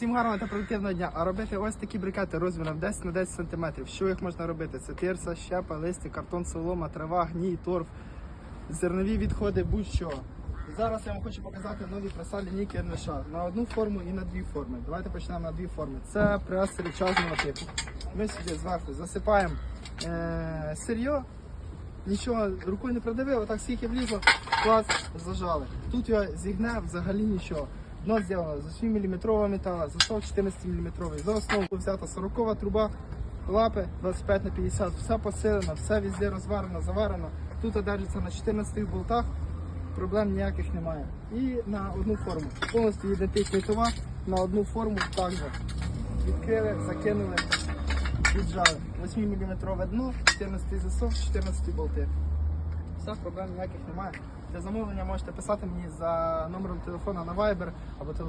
Всім гарного та продуктивного дня. А робити ось такі брикети розміром 10 на 10 см. Що їх можна робити? Це тирса, щепа, листя, картон, солома, трава, гній, торф, зернові відходи, будь-що. Зараз я вам хочу показати нові преса лінійки НВШ на одну форму і на дві форми. Давайте почнемо на дві форми. Це прес речажного типу. Ми сюди зверху засипаємо е- сир'йо, нічого рукою не придавив, отак скільки влізло, клас, зажали. Тут його зігне взагалі нічого. Дно зроблено з 8 мм металу, засов 14 мм. За основу взята 40 труба, лапи 25 на 50, все посилено, все везде розварено, заварено. Тут одержиться на 14 болтах, проблем ніяких немає. І на одну форму. Повністю ідентичний товар, на одну форму також. Відкрили, закинули, віджали. 8 мм дно, 14 засов, 14 болти. Все, проблем ніяких немає. Для замовлення можете писати мені за номером телефона на Viber або телефон.